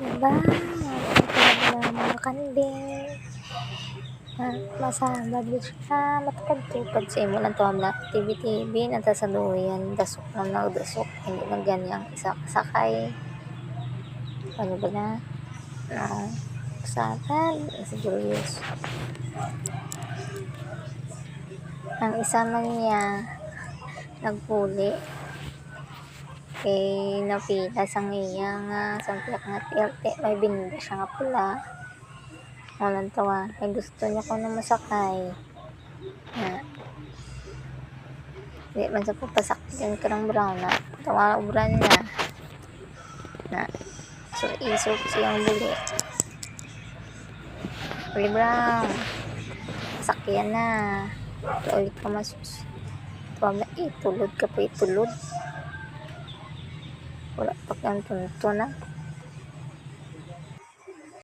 Diba? Ito na mga kanding. Ah, masabad siya. Matagad-tupad sa imo lang tuwam na TV-TV. Natasaluyan. Dasok na nagdasok. Hindi na ganyang isa kasakay. Ano ba na? No. Kasakad. Si Julius. Ang isa man niya nagpuli kay napila sang iya nga sampiak nga tilte may binida siya nga pula walang tawa. Ay gusto niya ko na masakay. Na di man sa papasakyan ka ng brown na tawa ubran niya. Na so isok siyang buli. Buli brown. Sakyan na. Ulit ka masus tuwag na itulod ka pa itulod wala pag ang tunto na